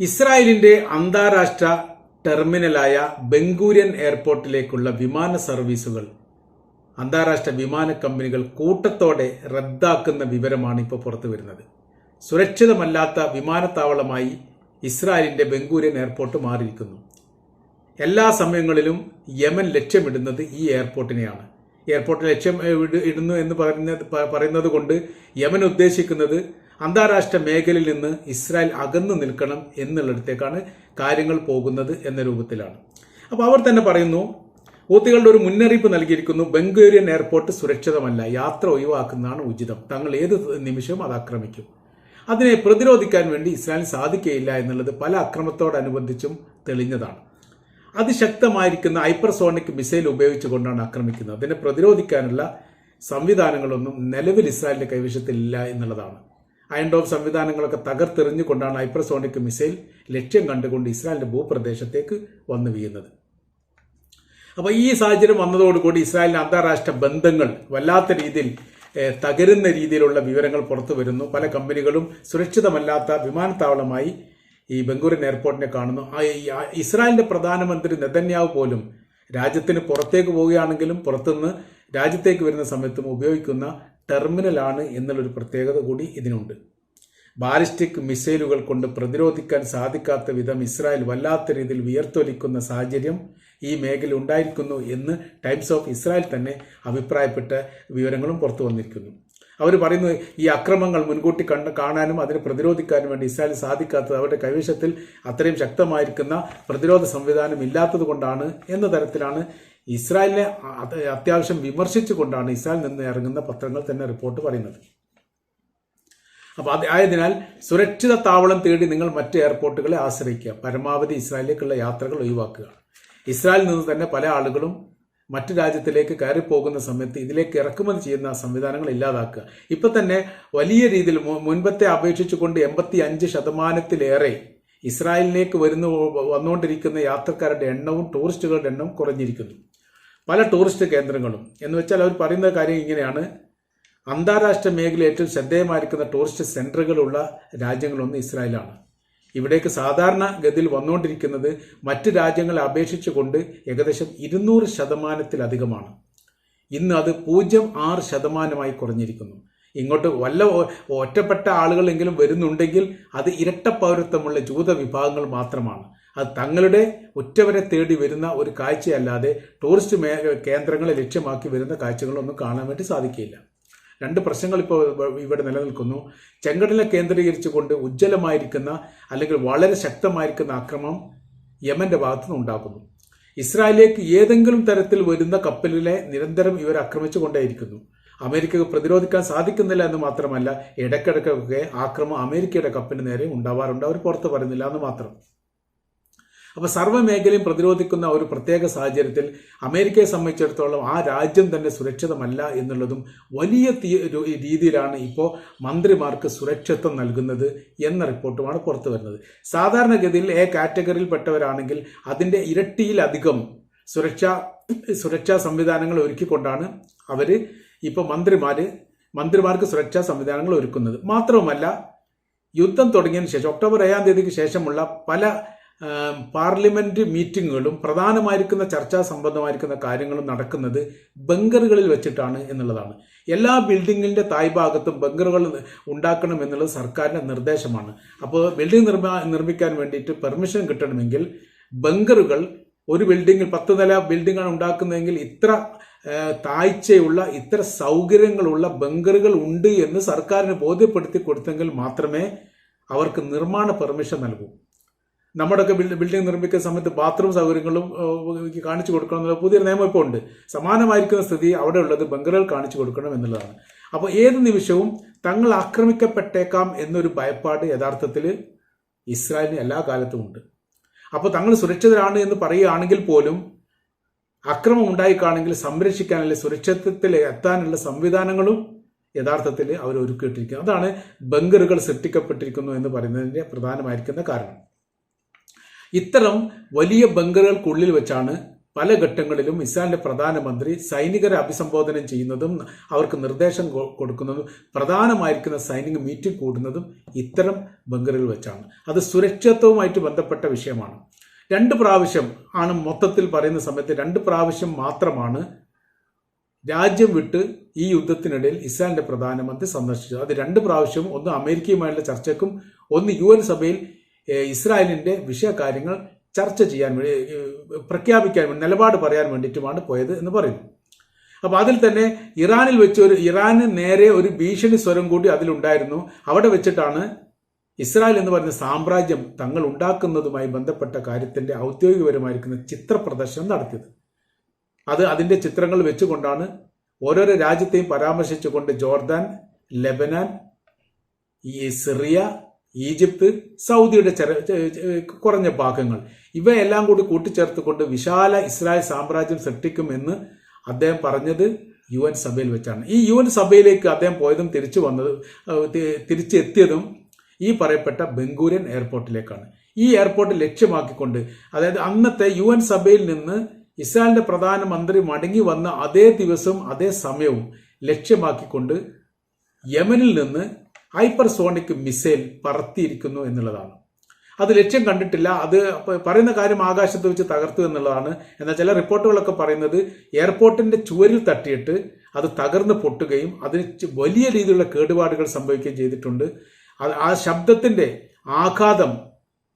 ഇസ്രായേലിന്റെ അന്താരാഷ്ട്ര ടെർമിനലായ ബംഗൂരിയൻ എയർപോർട്ടിലേക്കുള്ള വിമാന സർവീസുകൾ അന്താരാഷ്ട്ര വിമാന കമ്പനികൾ കൂട്ടത്തോടെ റദ്ദാക്കുന്ന വിവരമാണ് ഇപ്പോൾ പുറത്തു വരുന്നത്. സുരക്ഷിതമല്ലാത്ത വിമാനത്താവളമായി ഇസ്രായേലിന്റെ ബംഗൂരിയൻ എയർപോർട്ട് മാറിയിരിക്കുന്നു. എല്ലാ സമയങ്ങളിലും യമൻ ലക്ഷ്യമിടുന്നത് ഈ എയർപോർട്ടിനെയാണ്. എയർപോർട്ട് ലക്ഷ്യം ഇടുന്നു എന്ന് പറയുന്നത് പറയുന്നത് കൊണ്ട് യമൻ ഉദ്ദേശിക്കുന്നത് അന്താരാഷ്ട്ര മേഖലയിൽ നിന്ന് ഇസ്രായേൽ അകന്നു നിൽക്കണം എന്നുള്ളിടത്തേക്കാണ് കാര്യങ്ങൾ പോകുന്നത് എന്ന രൂപത്തിലാണ്. അപ്പോൾ അവർ തന്നെ പറയുന്നു ഊത്തികളുടെ ഒരു മുന്നറിയിപ്പ് നൽകിയിരിക്കുന്നു ബംഗൂരിയൻ എയർപോർട്ട് സുരക്ഷിതമല്ല യാത്ര ഒഴിവാക്കുന്നതാണ് ഉചിതം തങ്ങൾ ഏത് നിമിഷവും അത് ആക്രമിക്കും. അതിനെ പ്രതിരോധിക്കാൻ വേണ്ടി ഇസ്രായേൽ സാധിക്കുകയില്ല എന്നുള്ളത് പല അക്രമത്തോടനുബന്ധിച്ചും തെളിഞ്ഞതാണ്. അതിശക്തമായിരിക്കുന്ന ഹൈപ്പർസോണിക് മിസൈൽ ഉപയോഗിച്ചുകൊണ്ടാണ് ആക്രമിക്കുന്നത്. അതിനെ പ്രതിരോധിക്കാനുള്ള സംവിധാനങ്ങളൊന്നും നിലവിൽ ഇസ്രായേലിന്റെ കൈവശത്തിലില്ല എന്നുള്ളതാണ്. അയൺ ഡോം സംവിധാനങ്ങളൊക്കെ തകർത്തെറിഞ്ഞുകൊണ്ടാണ് ഹൈപ്പർസോണിക് മിസൈൽ ലക്ഷ്യം കണ്ടുകൊണ്ട് ഇസ്രായേലിന്റെ ഭൂപ്രദേശത്തേക്ക് വന്നു വീഴുന്നത്. അപ്പോൾ ഈ സാഹചര്യം വന്നതോടുകൂടി ഇസ്രായേലിന്റെ അന്താരാഷ്ട്ര ബന്ധങ്ങൾ വല്ലാത്ത രീതിയിൽ തകരുന്ന രീതിയിലുള്ള വിവരങ്ങൾ പുറത്തു വരുന്നു. പല കമ്പനികളും സുരക്ഷിതമല്ലാത്ത വിമാനത്താവളമായി ഈ ബംഗൂരിൻ എയർപോർട്ടിനെ കാണുന്നു. ഇസ്രായേലിന്റെ പ്രധാനമന്ത്രി നെതന്യാവ് പോലും രാജ്യത്തിന് പുറത്തേക്ക് പോവുകയാണെങ്കിലും പുറത്തുനിന്ന് രാജ്യത്തേക്ക് വരുന്ന സമയത്തും ഉപയോഗിക്കുന്ന ടെർമിനലാണ് എന്നുള്ളൊരു പ്രത്യേകത കൂടി ഇതിനുണ്ട്. ബാലിസ്റ്റിക് മിസൈലുകൾ കൊണ്ട് പ്രതിരോധിക്കാൻ സാധിക്കാത്ത വിധം ഇസ്രായേൽ വല്ലാത്ത രീതിയിൽ വിയർത്തൊലിക്കുന്ന സാഹചര്യം ഈ മേഖല ഉണ്ടായിരിക്കുന്നു എന്ന് ടൈംസ് ഓഫ് ഇസ്രായേൽ തന്നെ അഭിപ്രായപ്പെട്ട വിവരങ്ങളും പുറത്തു വന്നിരിക്കുന്നു. അവർ പറയുന്നു ഈ അക്രമങ്ങൾ മുൻകൂട്ടി കണ്ട് കാണാനും അതിനെ പ്രതിരോധിക്കാനും വേണ്ടി ഇസ്രായേൽ സാധിക്കാത്തത് അവരുടെ കൈവശത്തിൽ അത്രയും ശക്തമായിരിക്കുന്ന പ്രതിരോധ സംവിധാനം ഇല്ലാത്തത് കൊണ്ടാണ് എന്ന തരത്തിലാണ് ഇസ്രായേലിനെ അത് അത്യാവശ്യം വിമർശിച്ചുകൊണ്ടാണ് ഇസ്രായേൽ നിന്ന് ഇറങ്ങുന്ന പത്രങ്ങൾ തന്നെ റിപ്പോർട്ട് പറയുന്നത്. അപ്പോൾ അത് ആയതിനാൽ സുരക്ഷിത താവളം തേടി നിങ്ങൾ മറ്റ് എയർപോർട്ടുകളെ ആശ്രയിക്കുക. പരമാവധി ഇസ്രായേലിലേക്കുള്ള യാത്രകൾ ഒഴിവാക്കുക. ഇസ്രായേലിൽ നിന്ന് തന്നെ പല ആളുകളും മറ്റു രാജ്യത്തിലേക്ക് കയറിപ്പോകുന്ന സമയത്ത് ഇതിലേക്ക് ഇറക്കുമതി ചെയ്യുന്ന സംവിധാനങ്ങൾ ഇല്ലാതാക്കുക. ഇപ്പം തന്നെ വലിയ രീതിയിൽ മുൻപത്തെ അപേക്ഷിച്ചുകൊണ്ട് എൺപത്തി അഞ്ച് ശതമാനത്തിലേറെ ഇസ്രായേലിലേക്ക് വരുന്ന വന്നുകൊണ്ടിരിക്കുന്ന യാത്രക്കാരുടെ എണ്ണവും ടൂറിസ്റ്റുകളുടെ എണ്ണവും കുറഞ്ഞിരിക്കുന്നു. പല ടൂറിസ്റ്റ് കേന്ദ്രങ്ങളും. എന്ന് വെച്ചാൽ അവർ പറയുന്ന കാര്യം ഇങ്ങനെയാണ്. അന്താരാഷ്ട്ര മേഖല ഏറ്റവും ശ്രദ്ധേയമായിരിക്കുന്ന ടൂറിസ്റ്റ് സെന്ററുകളുള്ള രാജ്യങ്ങളൊന്ന് ഇസ്രായേലാണ്. ഇവിടേക്ക് സാധാരണ ഗതിയിൽ വന്നുകൊണ്ടിരിക്കുന്നത് മറ്റ് രാജ്യങ്ങളെ അപേക്ഷിച്ചുകൊണ്ട് ഏകദേശം ഇരുന്നൂറ് ശതമാനത്തിലധികമാണ്. ഇന്ന് അത് പൂജ്യം ആറ് ശതമാനമായി കുറഞ്ഞിരിക്കുന്നു. ഇങ്ങോട്ട് വല്ല ഒറ്റപ്പെട്ട ആളുകളെങ്കിലും വരുന്നുണ്ടെങ്കിൽ അത് ഇരട്ട പൗരത്വമുള്ള ജൂത വിഭാഗങ്ങൾ മാത്രമാണ്. അത് തങ്ങളുടെ ഉറ്റവരെ തേടി വരുന്ന ഒരു കാഴ്ചയല്ലാതെ ടൂറിസ്റ്റ് കേന്ദ്രങ്ങളെ ലക്ഷ്യമാക്കി വരുന്ന കാഴ്ചകളൊന്നും കാണാൻ വേണ്ടി സാധിക്കില്ല രണ്ട് പ്രശ്നങ്ങൾ ഇപ്പോൾ ഇവിടെ നിലനിൽക്കുന്നു. ചെങ്കടലിനെ കേന്ദ്രീകരിച്ചുകൊണ്ട് ഉജ്ജ്വലമായിരിക്കുന്ന അല്ലെങ്കിൽ വളരെ ശക്തമായിരിക്കുന്ന ആക്രമണം യമന്റെ ഭാഗത്തുനിന്ന് ഉണ്ടാക്കുന്നു ഇസ്രായേലിലേക്ക് ഏതെങ്കിലും തരത്തിൽ വരുന്ന കപ്പലിനെ നിരന്തരം ഇവർ ആക്രമിച്ചുകൊണ്ടേയിരിക്കുന്നു. അമേരിക്കക്ക് പ്രതിരോധിക്കാൻ സാധിക്കുന്നില്ല എന്ന് മാത്രമല്ല ഇടയ്ക്കിടയ്ക്കൊക്കെ ആക്രമം അമേരിക്കയുടെ കപ്പലിന് നേരെ ഉണ്ടാവാറുണ്ട്. അവർ പുറത്ത് പറയുന്നില്ല എന്ന് മാത്രം. അപ്പൊ സർവമേഖലയും പ്രതിരോധിക്കുന്ന ഒരു പ്രത്യേക സാഹചര്യത്തിൽ അമേരിക്കയെ സംബന്ധിച്ചിടത്തോളം ആ രാജ്യം തന്നെ സുരക്ഷിതമല്ല എന്നുള്ളതും വലിയ രീതിയിലാണ് ഇപ്പോൾ മന്ത്രിമാർക്ക് സുരക്ഷിത്വം നൽകുന്നത് എന്ന റിപ്പോർട്ടുമാണ് പുറത്തു വരുന്നത്. സാധാരണഗതിയിൽ എ കാറ്റഗറിയിൽപ്പെട്ടവരാണെങ്കിൽ അതിന്റെ ഇരട്ടിയിലധികം സുരക്ഷാ സുരക്ഷാ സംവിധാനങ്ങൾ ഒരുക്കിക്കൊണ്ടാണ് അവർ ഇപ്പോൾ മന്ത്രിമാർ മന്ത്രിമാർക്ക് സുരക്ഷാ സംവിധാനങ്ങൾ ഒരുക്കുന്നത്. മാത്രവുമല്ല യുദ്ധം തുടങ്ങിയതിന് ശേഷം ഒക്ടോബർ ഏഴാം തീയതിക്ക് ശേഷമുള്ള പല പാർലമെന്റ് മീറ്റിങ്ങുകളും പ്രധാനമായിരിക്കുന്ന ചർച്ചാ സംബന്ധമായിരിക്കുന്ന കാര്യങ്ങളും നടക്കുന്നത് ബങ്കറുകളിൽ വെച്ചിട്ടാണ് എന്നുള്ളതാണ്. എല്ലാ ബിൽഡിങ്ങിന്റെ തായ്ഭാഗത്തും ബങ്കറുകൾ ഉണ്ടാക്കണം എന്നുള്ളത് സർക്കാരിന്റെ നിർദ്ദേശമാണ്. അപ്പോൾ ബിൽഡിംഗ് നിർമ്മാ നിർമ്മിക്കാൻ വേണ്ടിയിട്ട് പെർമിഷൻ കിട്ടണമെങ്കിൽ ബങ്കറുകൾ ഒരു ബിൽഡിങ്ങിൽ പത്ത് നില ബിൽഡിങ്ങാണ് ഉണ്ടാക്കുന്നതെങ്കിൽ ഇത്ര താഴ്ചയുള്ള ഇത്ര സൗകര്യങ്ങളുള്ള ബങ്കറുകൾ ഉണ്ട് എന്ന് സർക്കാരിന് ബോധ്യപ്പെടുത്തി കൊടുത്തെങ്കിൽ മാത്രമേ അവർക്ക് നിർമ്മാണ പെർമിഷൻ നൽകൂ. നമ്മുടെയൊക്കെ ബിൽഡ് ബിൽഡിംഗ് നിർമ്മിക്കുന്ന സമയത്ത് ബാത്റൂം സൗകര്യങ്ങളും കാണിച്ചു കൊടുക്കണം എന്നുള്ള പുതിയൊരു നിയമം ഇപ്പോൾ ഉണ്ട്. സമാനമായിരിക്കുന്ന സ്ഥിതി അവിടെ ഉള്ളത് ബംഗറുകൾ കാണിച്ചു കൊടുക്കണം എന്നുള്ളതാണ്. അപ്പോൾ ഏത് നിമിഷവും തങ്ങൾ ആക്രമിക്കപ്പെട്ടേക്കാം എന്നൊരു ഭയപ്പാട് യഥാർത്ഥത്തിൽ ഇസ്രായേലിന് എല്ലാ കാലത്തും ഉണ്ട്. അപ്പോൾ തങ്ങൾ സുരക്ഷിതരാണ് എന്ന് പറയുകയാണെങ്കിൽ പോലും അക്രമം ഉണ്ടായിക്കാണെങ്കിൽ സംരക്ഷിക്കാനുള്ള സുരക്ഷിതത്തിൽ എത്താനുള്ള സംവിധാനങ്ങളും യഥാർത്ഥത്തിൽ അവർ ഒരുക്കിയിട്ടിരിക്കുന്നു. അതാണ് ബംഗറുകൾ സൃഷ്ടിക്കപ്പെട്ടിരിക്കുന്നു എന്ന് പറയുന്നതിന്റെ പ്രധാനമായിരിക്കുന്ന കാരണം. ഇത്തരം വലിയ ബങ്കറുകൾക്കുള്ളിൽ വെച്ചാണ് പല ഘട്ടങ്ങളിലും ഇസ്രായേലിന്റെ പ്രധാനമന്ത്രി സൈനികരെ അഭിസംബോധന ചെയ്യുന്നതും അവർക്ക് നിർദ്ദേശം കൊടുക്കുന്നതും പ്രധാനമായിരിക്കുന്ന സൈനിക മീറ്റിംഗ് കൂടുന്നതും ഇത്തരം ബങ്കറുകൾ വെച്ചാണ്. അത് സുരക്ഷിതത്വവുമായിട്ട് ബന്ധപ്പെട്ട വിഷയമാണ്. രണ്ട് പ്രാവശ്യം ആണ് മൊത്തത്തിൽ പറയുന്ന സമയത്ത് രണ്ട് പ്രാവശ്യം മാത്രമാണ് രാജ്യം വിട്ട് ഈ യുദ്ധത്തിനിടയിൽ ഇസ്രായേലിന്റെ പ്രധാനമന്ത്രി സന്ദർശിച്ചത്. അത് രണ്ട് പ്രാവശ്യവും ഒന്ന് അമേരിക്കയുമായുള്ള ചർച്ചയ്ക്കും ഒന്ന് യു സഭയിൽ ഇസ്രായേലിന്റെ വിഷയകാര്യങ്ങൾ ചർച്ച ചെയ്യാൻ വേണ്ടി പ്രഖ്യാപിക്കാൻ വേണ്ടി നിലപാട് പറയാൻ വേണ്ടിയിട്ടുമാണ് പോയത് എന്ന് പറയുന്നു. അപ്പോൾ അതിൽ തന്നെ ഇറാനിൽ വെച്ച് ഒരു ഇറാന് നേരെ ഒരു ഭീഷണി സ്വരം കൂടി അതിലുണ്ടായിരുന്നു. അവിടെ വെച്ചിട്ടാണ് ഇസ്രായേൽ എന്ന് പറയുന്ന സാമ്രാജ്യം തങ്ങൾ ഉണ്ടാക്കുന്നതുമായി ബന്ധപ്പെട്ട കാര്യത്തിന്റെ ഔദ്യോഗികപരമായിരിക്കുന്ന ചിത്ര പ്രദർശനം നടത്തിയത്. അത് അതിന്റെ ചിത്രങ്ങൾ വെച്ചുകൊണ്ടാണ് ഓരോരോ രാജ്യത്തെയും പരാമർശിച്ചുകൊണ്ട് ജോർദാൻ ലെബനാൻ ഈ സിറിയ ഈജിപ്ത് സൗദിയുടെ ചെറ- കുറഞ്ഞ ഭാഗങ്ങൾ. ഇവയെല്ലാം കൂടി കൂട്ടിച്ചേർത്തുകൊണ്ട് വിശാല ഇസ്രായേൽ സാമ്രാജ്യം സൃഷ്ടിക്കുമെന്ന് അദ്ദേഹം പറഞ്ഞത് യു എൻ സഭയിൽ വെച്ചാണ്. ഈ യു എൻ സഭയിലേക്ക് അദ്ദേഹം പോയതും തിരിച്ചു വന്നത് തിരിച്ചെത്തിയതും ഈ പറയപ്പെട്ട ബംഗൂരിയൻ എയർപോർട്ടിലേക്കാണ്. ഈ എയർപോർട്ട് ലക്ഷ്യമാക്കിക്കൊണ്ട് അതായത് അന്നത്തെ യു എൻ സഭയിൽ നിന്ന് ഇസ്രായേലിന്റെ പ്രധാനമന്ത്രി മടങ്ങി വന്ന അതേ ദിവസവും അതേ സമയവും ലക്ഷ്യമാക്കിക്കൊണ്ട് യമനിൽ നിന്ന് ഹൈപ്പർസോണിക് മിസൈൽ പറത്തിയിരിക്കുന്നു എന്നുള്ളതാണ്. അത് ലക്ഷ്യം കണ്ടിട്ടില്ല. അത് പറയുന്ന കാര്യം ആകാശത്ത് വെച്ച് തകർത്തു എന്നുള്ളതാണ്. എന്നാൽ ചില റിപ്പോർട്ടുകളൊക്കെ പറയുന്നത് എയർപോർട്ടിന്റെ ചുവരിൽ തട്ടിയിട്ട് അത് തകർന്ന് പൊട്ടുകയും അതിന് വലിയ രീതിയിലുള്ള കേടുപാടുകൾ സംഭവിക്കുകയും ചെയ്തിട്ടുണ്ട്. ആ ശബ്ദത്തിന്റെ ആഘാതം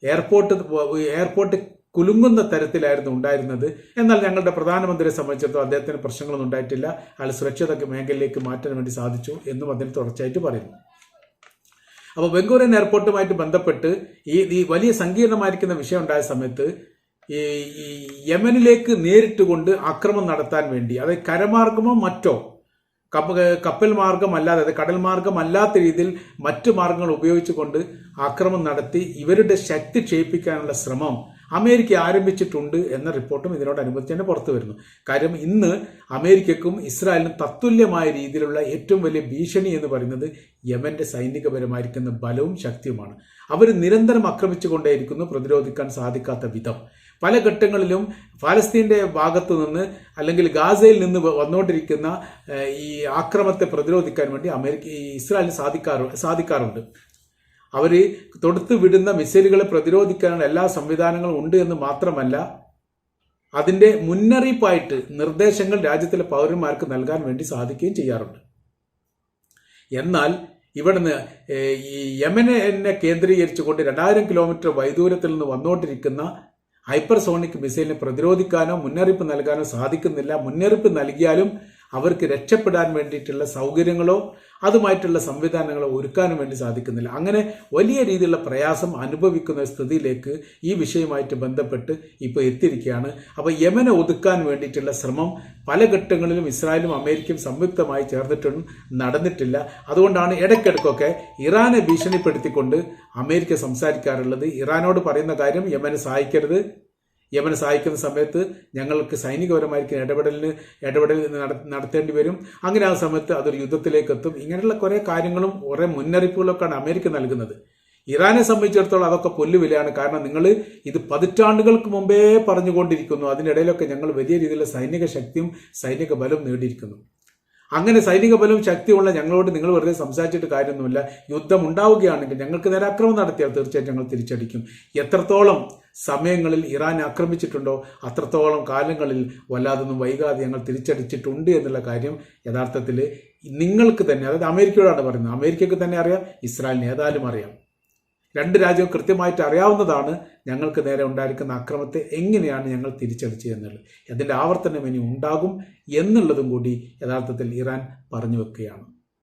എയർപോർട്ട് എയർപോർട്ട് കുലുങ്ങുന്ന തരത്തിലായിരുന്നു ഉണ്ടായിരുന്നത്. എന്നാൽ ഞങ്ങളുടെ പ്രധാനമന്ത്രിയെ സംബന്ധിച്ചിടത്തോളം അദ്ദേഹത്തിന് പ്രശ്നങ്ങളൊന്നും ഉണ്ടായിട്ടില്ല. അയാൾ സുരക്ഷിത മേഖലയിലേക്ക് മാറ്റാൻ വേണ്ടി സാധിച്ചു എന്നും അദ്ദേഹം തുടർച്ചയായിട്ട് പറയുന്നു. അപ്പോൾ ബംഗൂരൻ എയർപോർട്ടുമായിട്ട് ബന്ധപ്പെട്ട് ഈ ഈ വലിയ സങ്കീർണമായിരിക്കുന്ന വിഷയം ഉണ്ടായ സമയത്ത് ഈ യമനിലേക്ക് നേരിട്ട് കൊണ്ട് ആക്രമണം നടത്താൻ വേണ്ടി അതായത് കരമാർഗമോ മറ്റോ കപ്പ കപ്പൽ മാർഗം അല്ലാതെ കടൽ മാർഗം അല്ലാത്ത രീതിയിൽ മറ്റു മാർഗങ്ങൾ ഉപയോഗിച്ചുകൊണ്ട് ആക്രമണം നടത്തി ഇവരുടെ ശക്തി ക്ഷയിപ്പിക്കാനുള്ള ശ്രമം അമേരിക്ക ആരംഭിച്ചിട്ടുണ്ട് എന്ന റിപ്പോർട്ടും ഇതിനോടനുബന്ധിച്ച് തന്നെ പുറത്തു വരുന്നു. കാര്യം ഇന്ന് അമേരിക്കക്കും ഇസ്രായേലിനും തത്തുല്യമായ രീതിയിലുള്ള ഏറ്റവും വലിയ ഭീഷണി എന്ന് പറയുന്നത് യമന്റെ സൈനികപരമായിരിക്കുന്ന ബലവും ശക്തിയുമാണ്. അവർ നിരന്തരം ആക്രമിച്ചുകൊണ്ടേയിരിക്കുന്നു പ്രതിരോധിക്കാൻ സാധിക്കാത്ത വിധം. പല ഘട്ടങ്ങളിലും ഫലസ്തീന്റെ ഭാഗത്തു നിന്ന് അല്ലെങ്കിൽ ഗാസയിൽ നിന്ന് വന്നുകൊണ്ടിരിക്കുന്ന ഈ ആക്രമത്തെ പ്രതിരോധിക്കാൻ വേണ്ടി അമേരിക്ക ഇസ്രായേലിന് സാധിക്കാറു സാധിക്കാറുണ്ട്. അവർ തൊടുത്തു വിടുന്ന മിസൈലുകളെ പ്രതിരോധിക്കാനുള്ള എല്ലാ സംവിധാനങ്ങളും ഉണ്ട് എന്ന് മാത്രമല്ല അതിന്റെ മുന്നറിയിപ്പായിട്ട് നിർദ്ദേശങ്ങൾ രാജ്യത്തിലെ പൗരന്മാർക്ക് നൽകാൻ വേണ്ടി സാധിക്കുകയും ചെയ്യാറുണ്ട്. എന്നാൽ ഇവിടുന്ന് ഈ യമനെ കേന്ദ്രീകരിച്ചുകൊണ്ട് രണ്ടായിരം കിലോമീറ്റർ വൈദൂരത്തിൽ നിന്ന് വന്നുകൊണ്ടിരിക്കുന്ന ഹൈപ്പർസോണിക് മിസൈലിനെ പ്രതിരോധിക്കാനോ മുന്നറിയിപ്പ് നൽകാനോ സാധിക്കുന്നില്ല. മുന്നറിയിപ്പ് നൽകിയാലും അവർക്ക് രക്ഷപ്പെടാൻ വേണ്ടിയിട്ടുള്ള സൗകര്യങ്ങളോ അതുമായിട്ടുള്ള സംവിധാനങ്ങളോ ഒരുക്കാനും വേണ്ടി സാധിക്കുന്നില്ല. അങ്ങനെ വലിയ രീതിയിലുള്ള പ്രയാസം അനുഭവിക്കുന്ന സ്ഥിതിയിലേക്ക് ഈ വിഷയവുമായിട്ട് ബന്ധപ്പെട്ട് ഇപ്പോൾ എത്തിയിരിക്കുകയാണ്. അപ്പോൾ യമനെ ഒതുക്കാൻ വേണ്ടിയിട്ടുള്ള ശ്രമം പല ഘട്ടങ്ങളിലും ഇസ്രായേലും അമേരിക്കയും സംയുക്തമായി ചേർന്നിട്ടൊന്നും നടന്നിട്ടില്ല. അതുകൊണ്ടാണ് ഇടയ്ക്കിടയ്ക്കൊക്കെ ഇറാനെ ഭീഷണിപ്പെടുത്തിക്കൊണ്ട് അമേരിക്ക സംസാരിക്കാറുള്ളത്. ഇറാനോട് പറയുന്ന കാര്യം യമനെ സഹായിക്കരുത്. യമനെ സഹായിക്കുന്ന സമയത്ത് ഞങ്ങൾക്ക് സൈനികപരമായിരിക്കുന്ന ഇടപെടലിന് ഇടപെടൽ നട- നടത്തേണ്ടി വരും. അങ്ങനെ ആ സമയത്ത് അതൊരു യുദ്ധത്തിലേക്ക് എത്തും. ഇങ്ങനെയുള്ള കുറേ കാര്യങ്ങളും കുറേ മുന്നറിയിപ്പുകളൊക്കെയാണ് അമേരിക്ക നൽകുന്നത്. ഇറാനെ സംബന്ധിച്ചിടത്തോളം അതൊക്കെ പൊല്ലുവിലയാണ്. കാരണം നിങ്ങൾ ഇത് പതിറ്റാണ്ടുകൾക്ക് മുമ്പേ പറഞ്ഞുകൊണ്ടിരിക്കുന്നു. അതിനിടയിലൊക്കെ ഞങ്ങൾ വലിയ രീതിയിലുള്ള സൈനിക ശക്തിയും സൈനിക ബലവും നേടിയിരിക്കുന്നു. അങ്ങനെ സൈനിക ബലവും ശക്തിയുള്ള ഞങ്ങളോട് നിങ്ങൾ വെറുതെ സംസാരിച്ചിട്ട് കാര്യമൊന്നുമില്ല. യുദ്ധം ഉണ്ടാവുകയാണെങ്കിൽ ഞങ്ങൾക്ക് നേരെ അക്രമം നടത്തിയാൽ തീർച്ചയായിട്ടും ഞങ്ങൾ തിരിച്ചടിക്കും. എത്രത്തോളം സമയങ്ങളിൽ ഇറാൻ ആക്രമിച്ചിട്ടുണ്ടോ അത്രത്തോളം കാലങ്ങളിൽ വല്ലാതൊന്നും വൈകാതെ ഞങ്ങൾ തിരിച്ചടിച്ചിട്ടുണ്ട് എന്നുള്ള കാര്യം യഥാർത്ഥത്തിൽ നിങ്ങൾക്ക് തന്നെ അതായത് അമേരിക്കയോടാണ് പറയുന്നത്. അമേരിക്കയ്ക്ക് തന്നെ അറിയാം ഇസ്രായേലിന് ഏതായാലും അറിയാം. രണ്ട് രാജ്യവും കൃത്യമായിട്ട് അറിയാവുന്നതാണ് ഞങ്ങൾക്ക് നേരെ ഉണ്ടായിരിക്കുന്ന അക്രമത്തെ എങ്ങനെയാണ് ഞങ്ങൾ തിരിച്ചടിച്ചത് എന്നുള്ളത് അതിന്റെ ആവർത്തനം ഇനി ഉണ്ടാകും എന്നുള്ളതും കൂടി യഥാർത്ഥത്തിൽ ഇറാൻ പറഞ്ഞു വെക്കുകയാണ്.